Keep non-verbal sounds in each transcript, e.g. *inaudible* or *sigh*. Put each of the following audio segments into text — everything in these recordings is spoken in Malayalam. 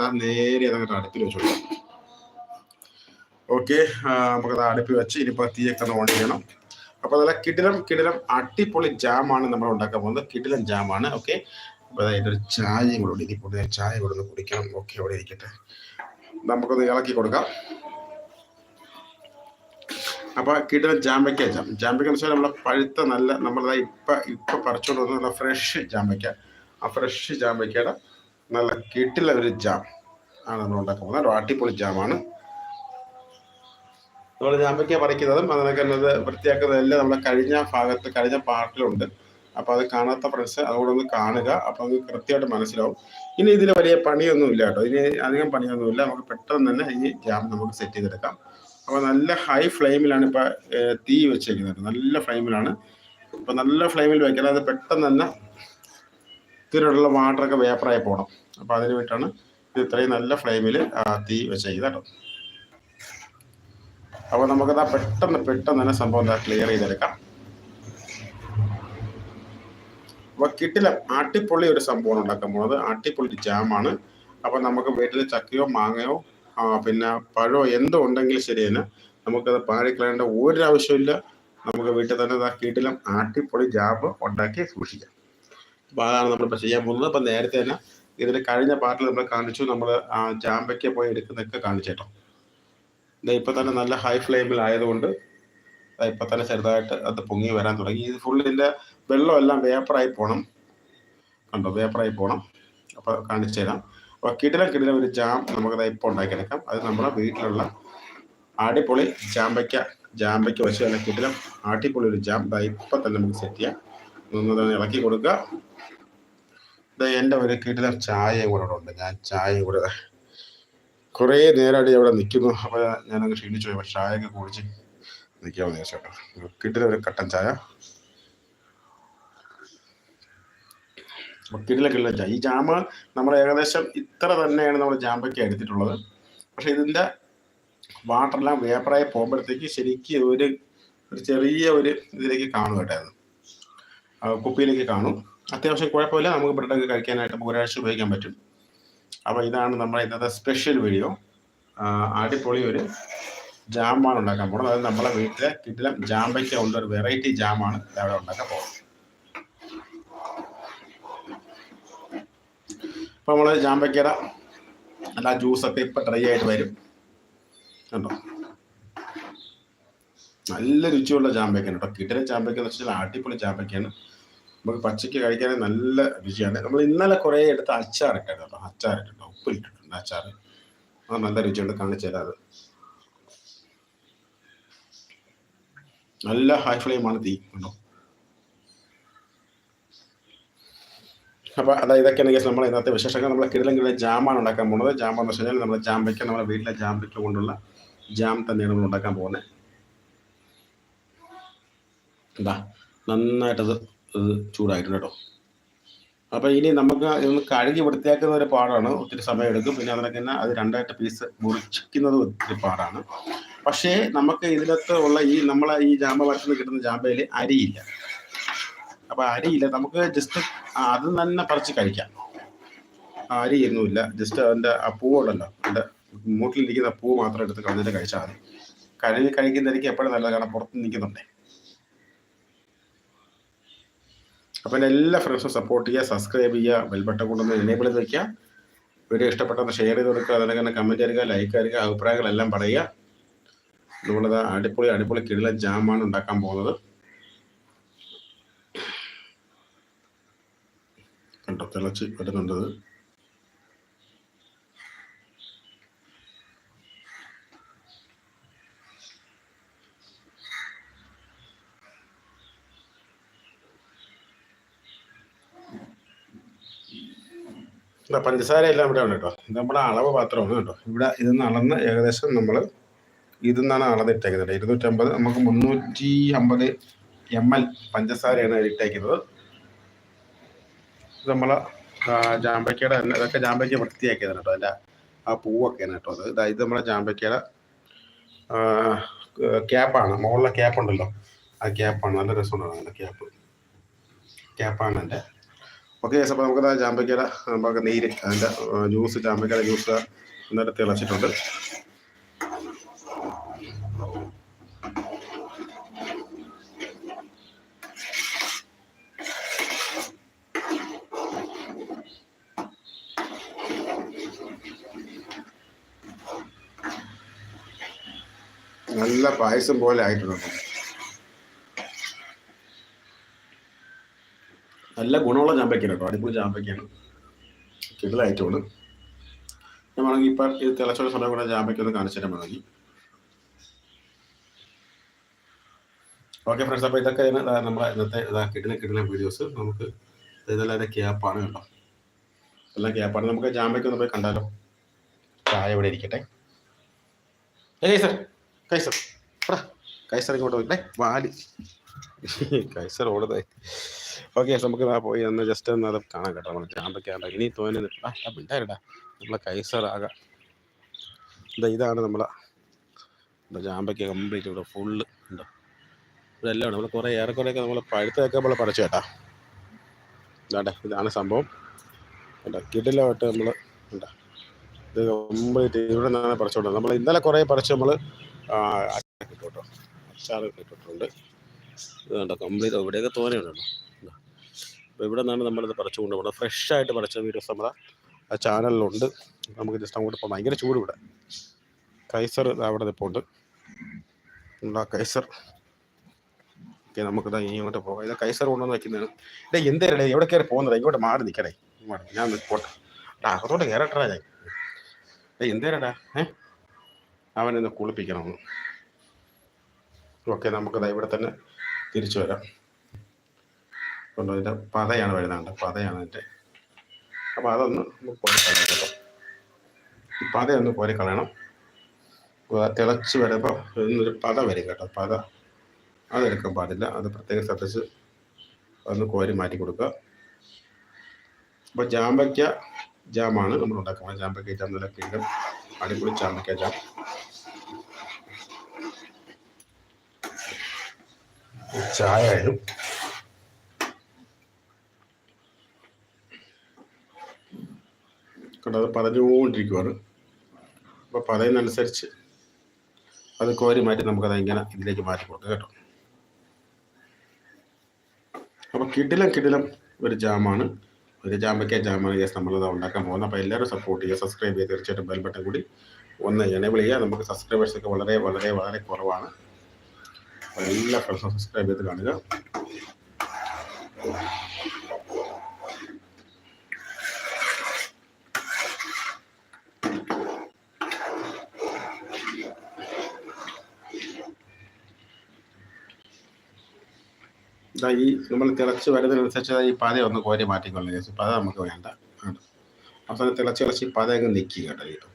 നമുക്ക് നേരെ അതങ്ങോട്ട് അടുപ്പിൽ വെച്ചു കൊടുക്കാം. ഓക്കെ നമുക്കത് അടുപ്പിൽ വെച്ച് ഇനിയിപ്പോൾ തീയൊക്കെ ഒന്ന് ഓൺ ചെയ്യണം. അപ്പോൾ നല്ല കിടിലം കിടിലം അടിപൊളി ജാമാണ് നമ്മൾ ഉണ്ടാക്കാൻ പോകുന്നത്. കിടിലം ജാമാണ് ഓക്കെ അപ്പോൾ അതിന്റെ ഒരു ചായയും കൂടെ ഇനിയിപ്പോൾ ചായ കൂടെ ഒന്ന് കുടിക്കണം. ഓക്കെ അവിടെ ഇരിക്കട്ടെ. നമുക്കൊന്ന് ഇളക്കി കൊടുക്കാം. അപ്പൊ കിട്ടുന്ന ജാമ്പയ്ക്ക ജാം ജാമ്പയ്ക്ക എന്ന് വെച്ചാൽ നമ്മളെ പഴുത്ത നല്ല നമ്മളതായി ഇപ്പൊ ഇപ്പൊ പറിച്ചോണ്ട് വന്ന നല്ല ഫ്രഷ് ജാമ്പയ്ക്ക. ആ ഫ്രഷ് ജാമ്പയ്ക്കയുടെ നല്ല കിട്ടില്ല ഒരു ജാം ആണ് നമ്മൾ ഉണ്ടാക്കാൻ പോകുന്നത് അടിപൊളി ജാമാണ് നമ്മൾ ജാമ്പയ്ക്ക പറിക്കുന്നതും അതിനൊക്കെ എന്നത് വൃത്തിയാക്കുന്നതെല്ലാം നമ്മളെ കഴിഞ്ഞ ഭാഗത്ത് കഴിഞ്ഞ പാർട്ടിലുണ്ട് അപ്പോൾ അത് കാണാത്ത ഫ്രണ്ട്സ് അതുകൂടെ ഒന്ന് കാണുക. അപ്പോൾ അത് കൃത്യമായിട്ട് മനസ്സിലാവും. ഇനി ഇതിൽ വലിയ പണിയൊന്നും ഇല്ല കേട്ടോ. ഇനി അധികം പണിയൊന്നുമില്ല നമുക്ക് പെട്ടെന്ന് തന്നെ ഈ ജാം നമുക്ക് സെറ്റ് ചെയ്തെടുക്കാം. അപ്പോൾ നല്ല ഹൈ ഫ്ലെയിമിലാണ് ഇപ്പൊ തീ വെച്ചേക്കുന്നത്. നല്ല ഫ്ലെയിമിലാണ് ഇപ്പൊ നല്ല ഫ്ലെയിമിൽ വെക്കണം അത് പെട്ടെന്ന് തന്നെ ഇതിലുള്ള വാട്ടറൊക്കെ വേപ്പറായി പോകണം അപ്പോൾ അതിന് വേണ്ടിയിട്ടാണ് ഇത് ഇത്രയും നല്ല ഫ്ലെയിമിൽ തീ വെച്ചേക്കുന്നത് കേട്ടോ. അപ്പോൾ നമുക്കത് പെട്ടെന്ന് പെട്ടെന്ന് തന്നെ സംഭവം എന്താ ക്ലിയർ ചെയ്തെടുക്കാം. അപ്പോൾ കിട്ടില്ല ആട്ടിപ്പൊള്ളി ഒരു സംഭവമാണ് ഉണ്ടാക്കാൻ പോകുന്നത് ആട്ടിപ്പൊള്ളി ജാമാണ് അപ്പോൾ നമുക്ക് വീട്ടിൽ ചക്കയോ മാങ്ങയോ പിന്നെ പഴമോ എന്തോ ഉണ്ടെങ്കിൽ ശരി തന്നെ നമുക്കത് ഒരു ആവശ്യമില്ല നമുക്ക് വീട്ടിൽ തന്നെ ദാ കിടിലം ആട്ടിപ്പൊളി ജാബ് ഉണ്ടാക്കി സൂക്ഷിക്കാം. അപ്പൊ അതാണ് നമ്മളിപ്പോൾ ചെയ്യാൻ പോകുന്നത്. അപ്പൊ നേരത്തെ തന്നെ ഇതിന്റെ കഴിഞ്ഞ പാർട്ടിൽ നമ്മൾ കാണിച്ചു. നമ്മൾ ആ ജാമ്പയ്ക്ക് പോയി എടുക്കുന്നതൊക്കെ കാണിച്ചേട്ടോ ഇതാ ഇപ്പൊ തന്നെ നല്ല ഹൈ ഫ്ലെയിമിൽ ആയതുകൊണ്ട് ഇപ്പൊ തന്നെ ചെറുതായിട്ട് അത് പൊങ്ങി വരാൻ തുടങ്ങി. ഇത് ഫുള്ളിന്റെ ഇതിന്റെ വെള്ളം എല്ലാം വേപ്പറായി പോകണം കണ്ടോ? വേപ്പറായി പോകണം അപ്പൊ കാണിച്ചു തരാം. അപ്പൊ കിടിലം കിടിലം ഒരു ജാം നമുക്ക് ഇപ്പോൾ ഉണ്ടാക്കിയെടുക്കാം. അത് നമ്മുടെ വീട്ടിലുള്ള അടിപൊളി ജാമ്പയ്ക്ക ജാമ്പയ്ക്ക വെച്ച് അല്ലെങ്കിൽ കിടിലം അടിപൊളി ഒരു ജാം. ഇപ്പൊ തന്നെ നമുക്ക് സെറ്റ് ചെയ്യാം. ഒന്ന് തന്നെ ഇളക്കി കൊടുക്കുക. ഇത് എന്റെ ഒരു കിടിലം ചായയും കൂടെ ഉണ്ട്. ഞാൻ ചായയും കൂടെ കുറേ നേരമായിട്ട് അവിടെ നിൽക്കുന്നു. അപ്പോൾ ഞാനങ്ങ് ക്ഷീണിച്ചു പോയി. ചായയൊക്കെ കുടിച്ച് നിൽക്കാമെന്ന് വിചാരിച്ചോട്ടോ കിടിലം ഒരു കട്ടൻ ചായ. കിടില ചായ. ഈ ജാമ നമ്മൾ ഏകദേശം ഇത്ര തന്നെയാണ് നമ്മൾ ജാമ്പയ്ക്ക് എടുത്തിട്ടുള്ളത്. പക്ഷെ ഇതിന്റെ വാട്ടറെല്ലാം വേപ്പറായി പോകുമ്പോഴത്തേക്ക് ശരിക്കും ഒരു ഒരു ചെറിയ ഒരു ഇതിലേക്ക് കാണും കേട്ടോ ആ, കുപ്പിയിലേക്ക് കാണും. അത്യാവശ്യം കുഴപ്പമില്ല. നമുക്ക് ബ്രെഡൊക്കെ കഴിക്കാനായിട്ട് നമുക്ക് ഒരാഴ്ച ഉപയോഗിക്കാൻ പറ്റും. അപ്പോൾ ഇതാണ് നമ്മുടെ ഇന്നത്തെ സ്പെഷ്യൽ വീഡിയോ. അടിപൊളി ഒരു ജാമാണ് ഉണ്ടാക്കാൻ പോകുന്നത്. അതായത് നമ്മളെ വീട്ടിലെ കിട്ടിലും ജാമ്പയ്ക്ക ഉള്ള ഒരു വെറൈറ്റി ജാമാണ് അവിടെ ഉണ്ടാക്കാൻ പോകുന്നത്. അപ്പോൾ നമ്മൾ ജാമ്പയ്ക്കയുടെ എല്ലാ ജ്യൂസൊക്കെ ഇപ്പം ഡ്രൈ ആയിട്ട് വരും. കണ്ടോ? നല്ല രുചിയുള്ള ചാമ്പയ്ക്കാണ് കേട്ടോ. കിട്ടിലെ ചാമ്പയ്ക്ക എന്ന് വെച്ചാൽ അടിപൊളി ചാമ്പയ്ക്കാണ് നമുക്ക് പച്ചയ്ക്ക് കഴിക്കാൻ നല്ല രുചിയാണ്. നമ്മൾ ഇന്നലെ കുറേ എടുത്ത് അച്ചാറൊക്കെ കേട്ടോ. അച്ചാറിട്ടുണ്ട് ഉപ്പിലിട്ടിട്ടുണ്ട് അച്ചാർ. അത് നല്ല രുചിയുണ്ട് കാണിച്ചു തരാം നല്ല ഹൈ ഫ്ലെയിമാണ് തീ കണ്ടോ അപ്പൊ അതായത് ഇതൊക്കെയാണ് കേസ് നമ്മൾ ഇന്നത്തെ വിശേഷങ്ങൾ. നമ്മൾ കിടലം കിടല ജാമാണ് ഉണ്ടാക്കാൻ പോകുന്നത്. ജാമെന്ന് വെച്ച് കഴിഞ്ഞാൽ നമ്മുടെ ജാമ്പയ്ക്ക നമ്മുടെ വീട്ടിലെ ജാമ്പയ്ക്ക കൊണ്ടുള്ള ജാം തന്നെയാണ് നമ്മൾ ഉണ്ടാക്കാൻ പോകുന്നത്. എന്താ നന്നായിട്ടത് ചൂടായിട്ടുണ്ട് കേട്ടോ. അപ്പോൾ ഇനി നമുക്ക് ഇതൊന്ന് കഴുകി വൃത്തിയാക്കുന്ന ഒരു പാടാണ്. ഒത്തിരി സമയം എടുക്കും. പിന്നെ അതിനൊക്കെ തന്നെ അത് രണ്ടായിട്ട് പീസ് മുറിച്ചിക്കുന്നത് ഒത്തിരി പാടാണ്. പക്ഷേ നമുക്ക് ഇതിനകത്ത് ഉള്ള ഈ നമ്മളെ ഈ ജാമ്പ വരത്തിൽ കിട്ടുന്ന ജാമ്പയിൽ അരിയില്ല. അപ്പോൾ അരിയില്ല. നമുക്ക് ജസ്റ്റ് അത് തന്നെ പറിച്ച് കഴിക്കാം. അരിയൊന്നുമില്ല. ജസ്റ്റ് അതിന്റെ ആ പൂവുണ്ടല്ലോ. അതിന്റെ മൂട്ടിലിരിക്കുന്ന പൂ മാത്രം എടുത്ത് കളഞ്ഞിട്ട് കഴിച്ചാൽ മതി. കഴുകി കഴിക്കുന്നതായിരിക്കും എപ്പോഴും നല്ലത് കാരണം പുറത്ത് നിൽക്കുന്നുണ്ടേ. അപ്പം എന്റെ എല്ലാ ഫ്രണ്ട്സും സപ്പോർട്ട് ചെയ്യുക സബ്സ്ക്രൈബ് ചെയ്യുക ബെൽബട്ടൺ കൊണ്ടൊന്ന് എനേബിൾ ചെയ്ത് വയ്ക്കുക വീഡിയോ ഇഷ്ടപ്പെട്ടെന്ന് ഷെയർ ചെയ്ത് കൊടുക്കുക. അതിനൊക്കെ തന്നെ കമന്റ് ചെയ്യുക ലൈക്ക് ചെയ്യുക അഭിപ്രായങ്ങളെല്ലാം പറയുക. നമ്മളത് അടിപൊളി അടിപൊളി കിടില ജാമാണ് ഉണ്ടാക്കാൻ പോകുന്നത്. കണ്ടോ തിളച്ച് വരുന്നുണ്ടത്. ഇതാ പഞ്ചസാര എല്ലാം ഇവിടെ ഉണ്ട് കേട്ടോ. നമ്മുടെ അളവ് പാത്രമാണ് കേട്ടോ. ഇവിടെ ഇത് അളന്ന് ഏകദേശം നമ്മൾ ഇതെന്നാണ് അളന്നിട്ടേക്കുന്നത് ഇരുന്നൂറ്റമ്പത് നമുക്ക് മുന്നൂറ്റി അമ്പത് എം എൽ പഞ്ചസാരയാണ് ഇട്ടേക്കുന്നത്. ഇത് നമ്മളെ ജാമ്പയ്ക്കയുടെ തന്നെ ഇതൊക്കെ ജാമ്പയ്ക്ക വൃത്തിയാക്കിയതാണ് കേട്ടോ. അതിന്റെ ആ പൂവൊക്കെയാണ് കേട്ടോ അത്. ഇതാ നമ്മുടെ ജാമ്പയ്ക്കയുടെ ക്യാപ്പാണ്. മുകളിലെ ക്യാപ്പ് ഉണ്ടല്ലോ ആ ക്യാപ്പാണ്. നല്ല രസമുണ്ടാണ് ക്യാപ്പ്. ക്യാപ്പാണ് എന്റെ ഓക്കെ അപ്പോൾ നമുക്ക് ചാമ്പയ്ക്കല നമുക്ക് നീര് അതിന്റെ ജ്യൂസ് ചാമ്പയ്ക്കല ജ്യൂസ് എന്നിട്ട് തിളച്ചിട്ടുണ്ട്. നല്ല പായസം പോലെ ആയിട്ടുണ്ട്. നല്ല ഗുണമുള്ള ചാമ്പയ്ക്കാണ് കേട്ടോ. അടിപൊളി ചാമ്പയ്ക്കാണ്. കിടലായിട്ടുള്ളൂ ഞാൻ വേണമെങ്കിൽ ഇപ്പം ഇത് തിളച്ചോടെ സമയം കൂടെ ചാമ്പയ്ക്ക് ഒന്ന് കാണിച്ചു തരാൻ വേണമെങ്കിൽ. ഓക്കെ ഫ്രണ്ട്സ് അപ്പോൾ ഇതൊക്കെ നമ്മളെ ഇന്നത്തെ ഇതാ കിടില വീഡിയോസ് നമുക്ക് ഇതെല്ലാം ക്യാപ്പാണ് കേട്ടോ. എല്ലാം ക്യാപ്പാണ് നമുക്ക് ജാമ്പയ്ക്ക് ഒന്ന് പോയി കണ്ടാലോ? ചായ ഇവിടെ ഇരിക്കട്ടെ. കൈസർ കൈസർ കൈസർ ഇങ്ങോട്ട് വരട്ടെ വാലി. *laughs* കൈസർ ഓടുന്നേ ഓക്കെ നമുക്ക് ആ പോയി ഒന്ന് ജസ്റ്റ് ഒന്ന് അത് കാണാൻ കേട്ടോ. നമ്മൾ ചാമ്പയ്ക്കാണ്ട ഇനി തോന്നുന്നത് ആ ആ മിണ്ടായിരടാ. നമ്മളെ കൈസർ ആകാം ഇതാ ഇതാണ് നമ്മളെ എന്താ ജാമ്പയ്ക്ക് കംപ്ലീറ്റ് ഇവിടെ ഫുള്ള് ഉണ്ടോ? ഇവിടെ എല്ലാം ഉണ്ട് നമ്മൾ കുറേ ഏറെക്കുറെയൊക്കെ നമ്മൾ പഴുത്തൊക്കെ നമ്മൾ പറിച്ചു കേട്ടാ. ഇതാണ്ടേ ഇതാണ് സംഭവം. ഉണ്ടോ കിടിലമായിട്ട് നമ്മൾ ഉണ്ടോ ഇത് കംപ്ലീറ്റ് ഇവിടെ നിന്നാണ് പറിച്ചുകൊണ്ട് നമ്മൾ ഇന്നലെ കുറേ പറിച്ച് നമ്മൾ കിട്ടും കേട്ടോ. അച്ചാറ് ഇട്ടിട്ടുണ്ട് ഇത് കണ്ടോ കംപ്ലീറ്റ് ഇവിടെയൊക്കെ തോനെയുണ്ടോ അപ്പോൾ ഇവിടെ നിന്നാണ് നമ്മളിത് പറിച്ചു കൊണ്ടുപോകുന്നത്. ഫ്രഷായിട്ട് പറിച്ച വീഡിയോസ് നമ്മുടെ ആ ചാനലിലുണ്ട്. നമുക്ക് ജസ്റ്റ് അങ്ങോട്ട് പോകാം. ഭയങ്കര ചൂട് ഇവിടെ. കൈസർ അവിടെ ഇപ്പോൾ ഉണ്ട്. ഉണ്ട് ആ കൈസർ? ഓക്കെ നമുക്ക് ഇതാ ഇങ്ങോട്ട് പോകാം. ഇത് കൈസർ കൊണ്ടുവന്ന് വയ്ക്കുന്നതാണ് ഇടേ? എന്തേരടേ എവിടെ കയറി പോകുന്നത്? ഇങ്ങോട്ട് മാറി നിൽക്കടേ. ഇങ്ങോട്ട് ഞാൻ പോട്ടെ അകത്തോട്ട് കയറട്ടാ ഞാൻ. ഏയ് എന്തേരടാ ഏ? അവനെന്ന് കുളിപ്പിക്കണം ഓക്കെ നമുക്കതാ ഇവിടെ തന്നെ തിരിച്ചു വരാം. കൊണ്ട് പതയാണ് വരുന്നത് പതയാണ് അതിന്റെ. അപ്പോൾ അതൊന്ന് കോരി പതയൊന്ന് കോരി കളയണം. തിളച്ച് വരുമ്പോൾ ഇതൊന്നൊരു പത വരും കേട്ടോ പത. അതെടുക്കാൻ പാടില്ല അത് പ്രത്യേകം ശ്രദ്ധിച്ച് ഒന്ന് കോരി മാറ്റി കൊടുക്കുക. അപ്പോൾ ജാമ്പയ്ക്ക ജാമാണ് നമ്മൾ ഉണ്ടാക്കുന്നത്. ജാമ്പയ്ക്ക ജാം നല്ല കിണ്ടും അടിപൊളി ജാമ്പയ്ക്ക ജാം. ചായ ആയാലും കണ്ടത് പതഞ്ഞുകൊണ്ടിരിക്കുവാണ്. അപ്പോൾ പതയുന്നതനുസരിച്ച് അത് കോരി മാറ്റി നമുക്കത് ഇങ്ങനെ ഇതിലേക്ക് മാറ്റി കൊടുക്കാം കേട്ടോ. അപ്പോൾ കിടിലം കിടിലം ഒരു ജാമാണ്. ഒരു ജാമ്പയ്ക്ക ജാമാണ് യെസ് നമ്മളത് ഉണ്ടാക്കാൻ പോകുന്നത്. അപ്പോൾ എല്ലാവരും സപ്പോർട്ട് ചെയ്യുക സബ്സ്ക്രൈബ് ചെയ്യുക. തീർച്ചയായിട്ടും ബെൽ ബട്ടൺ കൂടി ഒന്ന് എനേബിൾ ചെയ്യുക. നമുക്ക് സബ്സ്ക്രൈബേഴ്സൊക്കെ വളരെ വളരെ വളരെ കുറവാണ്. അപ്പോൾ എല്ലാ പ്രശ്നം സബ്സ്ക്രൈബ് ചെയ്ത് കാണുക. ഈ നമ്മൾ തിളച്ച് വരുന്നതിനനുസരിച്ച് ഈ പത ഒന്ന് കോരി മാറ്റിക്കൊള്ളു ചേച്ചി പത നമുക്ക് വേണ്ട. അവസാനം തിളച്ച് തിളച്ച് പത അങ്ങ് നിൽക്കുക കേട്ടോ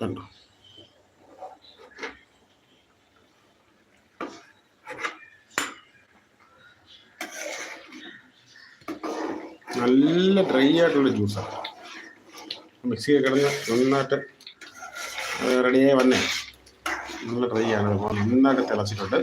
കണ്ടോ? നല്ല ഡ്രൈ ആയിട്ടുള്ള ജ്യൂസാണ് മിക്സി കിടന്ന് നന്നായിട്ട് റെഡിയായി വന്നേ. നല്ല ഡ്രൈ ആണ്. നന്നായിട്ട് തിളച്ചിട്ടുണ്ട്.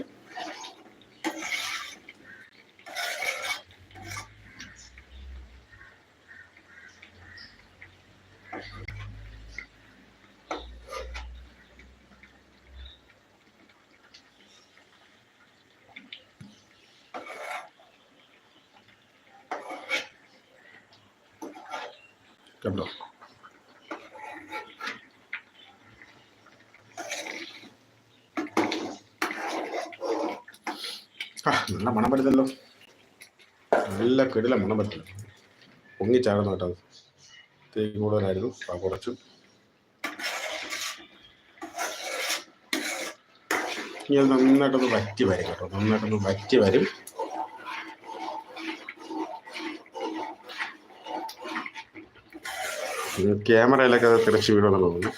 കണ്ടോ? നല്ല മണം നല്ല കെടില മണം പറ്റില്ല പൊങ്ങിച്ചാടുന്നു കേട്ടോ തേക്ക് കൂടുതലായിരുന്നു. ആ കുറച്ചു. ഇനി അത് നന്നായിട്ടൊന്ന് വറ്റി വരും കേട്ടോ. നന്നായിട്ടൊന്ന് വറ്റി വരും. ക്യാമറയിലൊക്കെ തിരച്ച് നമ്മുടെ തോന്നുന്നു.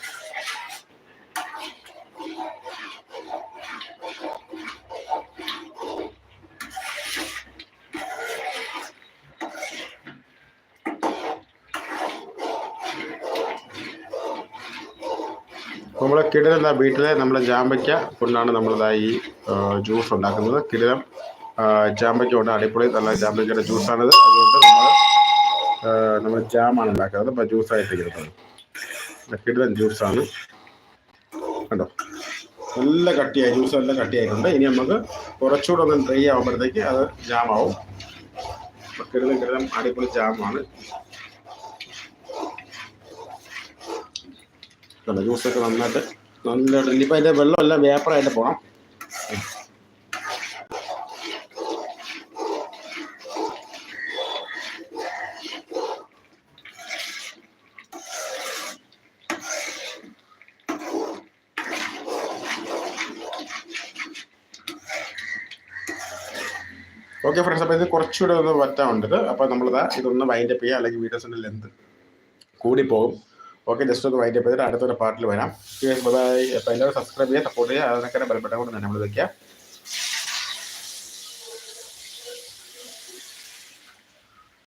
നമ്മളെ കിടിലം എന്താ വീട്ടിലെ നമ്മുടെ ജാമ്പയ്ക്ക കൊണ്ടാണ് നമ്മളിതാ ഈ ജ്യൂസ് ഉണ്ടാക്കുന്നത്. കിടിലം ജാമ്പയ്ക്ക കൊണ്ട് അടിപൊളി നല്ല ജാമ്പയ്ക്കയുടെ ജ്യൂസാണിത് അതുകൊണ്ട് നമ്മൾ നമ്മൾ ജാമാണ് ഉണ്ടാക്കുന്നത്. അപ്പോൾ ജ്യൂസായിട്ട് കിട്ടുന്നത് കിടിലം ജ്യൂസാണ് കണ്ടോ? നല്ല കട്ടിയായി ജ്യൂസ് നല്ല കട്ടിയായിട്ടുണ്ട്. ഇനി നമുക്ക് കുറച്ചുകൂടെ ഒന്ന് ഡ്രൈ ആകുമ്പോഴത്തേക്ക് അത് ജാമാവും. കിടിലം കിടിലം അടിപൊളി ജാമാണ്. ജ്യൂസൊക്കെ നന്നായിട്ട് നല്ലതായിട്ട് ഇനിയിപ്പോൾ അതിന്റെ വെള്ളമെല്ലാം വേപ്പറായിട്ട് പോകണം ഓക്കെ ഫ്രണ്ട്സ് അപ്പോൾ ഇത് കുറച്ചുകൂടെ ഒന്ന് വറ്റാറുണ്ട് ഇത്. അപ്പോൾ നമ്മളിതാ ഇതൊന്ന് വൈൻഡപ്പ് ചെയ്യുക അല്ലെങ്കിൽ വീഡിയോസിന്റെ ലെന്ത് കൂടിപ്പോകും. ഓക്കെ ജസ്റ്റ് ഒന്ന് വൈൻഡപ്പ് ചെയ്തിട്ട് അടുത്തൊരു പാർട്ടിൽ വരാം. ബൈ അപ്പോൾ എല്ലാവരും സബ്സ്ക്രൈബ് ചെയ്യുക സപ്പോർട്ട് ചെയ്യുക അതിനൊക്കെ ബലപ്പെട്ട കൊണ്ട് തന്നെ നമ്മൾ വയ്ക്കുക